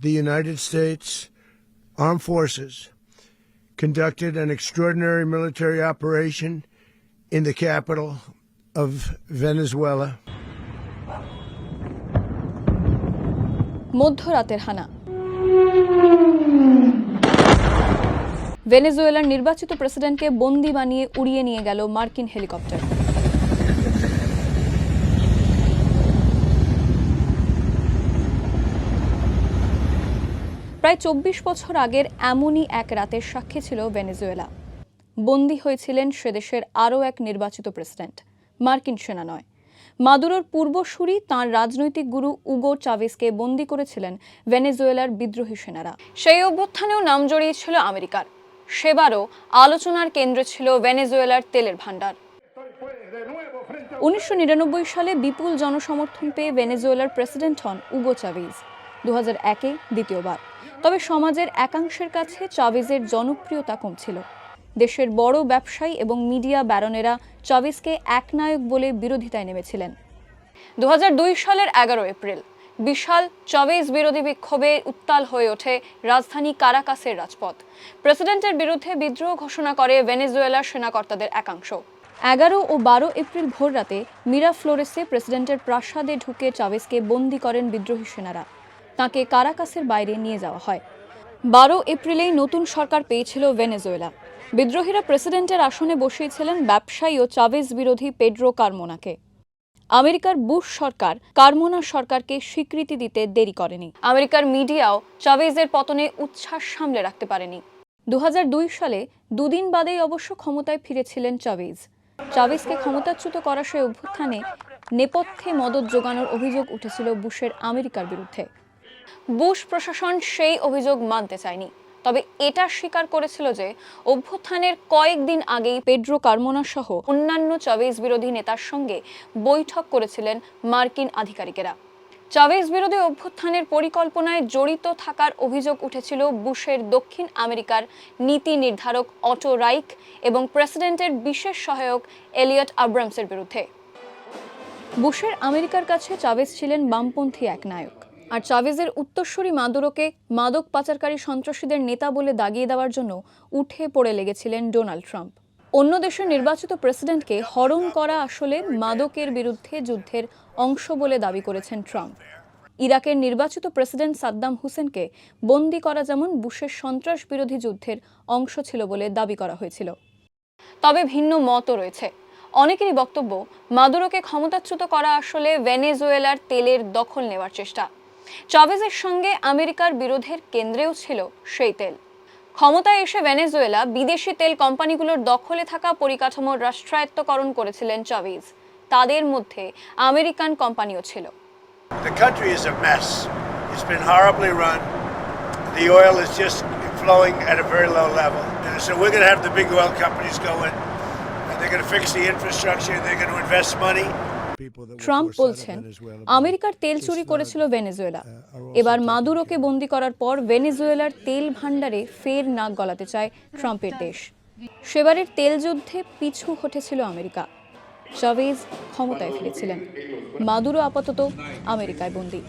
the United States Armed Forces conducted an extraordinary military operation in the capital of Venezuela. মধ্যরাতের হানা ভেনেজুয়েলার নির্বাচিত প্রেসিডেন্টকে বন্দি বানিয়ে উড়িয়ে নিয়ে গেল মার্কিন হেলিকপ্টার প্রায় চব্বিশ বছর আগের এমনই এক রাতের সাক্ষী ছিল ভেনেজুয়েলা। বন্দী হয়েছিলেন সেদেশের আরও এক নির্বাচিত প্রেসিডেন্ট, মার্কিন সেনা নয় মাদুরোর পূর্বসূরি, তাঁর রাজনৈতিক গুরু উগো চাভেজকে বন্দী করেছিলেন ভেনেজুয়েলার বিদ্রোহী সেনারা। সেই অভ্যুত্থানেও নাম জড়িয়েছিল আমেরিকার। সেবারও আলোচনার কেন্দ্রে ছিল ভেনেজুয়েলার তেলের ভাণ্ডার। উনিশশো নিরানব্বই সালে বিপুল জনসমর্থন পেয়ে ভেনেজুয়েলার প্রেসিডেন্ট হন উগো চাভেজ দু একে দ্বিতীয়বার। তবে সমাজের একাংশের কাছে চাভেজের জনপ্রিয়তা কমছিল। দেশের বড় ব্যবসায়ী এবং মিডিয়া ব্যারনেরা চাভেজকে একনায়ক বলে বিরোধিতায় নেমেছিলেন। দু হাজার দুই সালের এগারো এপ্রিল, বিশাল চাভেজ বিরোধী বিক্ষোভে উত্তাল হয়ে ওঠে রাজধানী কারাকাসের রাজপথ। প্রেসিডেন্টের বিরুদ্ধে বিদ্রোহ ঘোষণা করে ভেনেজুয়েলার সেনাকর্তাদের একাংশ। এগারো ও বারো এপ্রিল ভোররাতে মিরা ফ্লোরেসে প্রেসিডেন্টের প্রাসাদে ঢুকে চাভেজকে বন্দী করেন বিদ্রোহী সেনারা। তাকে কারাকাসের বাইরে নিয়ে যাওয়া হয়। বারো এপ্রিলেই নতুন সরকার পেয়েছিল ভেনেজুয়েলা। বিদ্রোহীরা প্রেসিডেন্টের আসনে বসিয়েছিলেন ব্যবসায়ী ও চাভেজ বিরোধী পেড্রো কার্মোনাকে। আমেরিকার বুশ সরকার কার্মোনা সরকারকে স্বীকৃতি দিতে দেরি করেনি। আমেরিকার মিডিয়াও চাভেজের পতনে উচ্ছ্বাস সামলে রাখতে পারেনি। দু হাজার দুই সালে দুদিন বাদেই অবশ্য ক্ষমতায় ফিরেছিলেন চাভেজ চাভেজকে ক্ষমতাচ্যুত করা সেই অভ্যুত্থানে নেপথ্যে মদত জোগানোর অভিযোগ উঠেছিল বুশের আমেরিকার বিরুদ্ধে। বুশ প্রশাসন সেই অভিযোগ মানতে চায়নি। তবে এটা স্বীকার করেছিল যে অভ্যুত্থানের কয়েকদিন আগেই পেড্রো কার্মোনা সহ অন্যান্য চাভেজ বিরোধী নেতার সঙ্গে বৈঠক করেছিলেন মার্কিন আধিকারিকেরা। চাভেজ বিরোধী অভ্যুত্থানের পরিকল্পনায় জড়িত থাকার অভিযোগ উঠেছিল বুশের দক্ষিণ আমেরিকার নীতি নির্ধারক অটো রাইক এবং প্রেসিডেন্টের বিশেষ সহায়ক এলিয়ট আব্রামসের বিরুদ্ধে। বুশের আমেরিকার কাছে চাভেজ ছিলেন বামপন্থী এক নায়ক আর চাভেজের উত্তরসূরি মাদুরোকে মাদক পাচারকারী সন্ত্রাসীদের নেতা বলে দাগিয়ে দেওয়ার জন্য উঠে পড়ে লেগেছিলেন ডোনাল্ড ট্রাম্প। অন্য দেশের নির্বাচিত প্রেসিডেন্টকে হরণ করা আসলে মাদকের বিরুদ্ধে যুদ্ধের অংশ বলে দাবি করেছেন ট্রাম্প। ইরাকের নির্বাচিত প্রেসিডেন্ট সাদ্দাম হুসেনকে বন্দি করা যেমন বুশের সন্ত্রাস বিরোধী যুদ্ধের অংশ ছিল বলে দাবি করা হয়েছিল। তবে ভিন্ন মতও রয়েছে। অনেকেরই বক্তব্য, মাদুরোকে ক্ষমতাচ্যুত করা আসলে ভেনেজুয়েলার তেলের দখল নেওয়ার চেষ্টা। চাভেজের সঙ্গে আমেরিকার বিরোধের কেন্দ্রেও ছিল সেই তেল ক্ষমতায় এসে ভেনেজুয়েলা বিদেশি তেল কোম্পানিগুলোর দখলে থাকা পরিকাঠামোর রাষ্ট্রায়ত্তকরণ করেছিলেন চাভেজ তাদের মধ্যে আমেরিকান কোম্পানিও ছিল The country is a mess. It's been horribly run. The oil is just flowing at a very low level. And so we're going to have the big oil companies go in, and they're going to fix the infrastructure, they're going to invest money. Trump বলছেন আমেরিকার তেল চুরি করেছিল Venezuela. এবার মাদুরোকে বন্দি করার পর ভেনেজুয়েলার তেল ভাণ্ডারে ফের নাক গলাতে চায় ট্রাম্পের দেশ। সেবারের তেল যুদ্ধে পিছু হঠেছিল আমেরিকা। চাভেজ ক্ষমতায় ফিরেছিলেন। মাদুরো আপাতত আমেরিকায় বন্দী।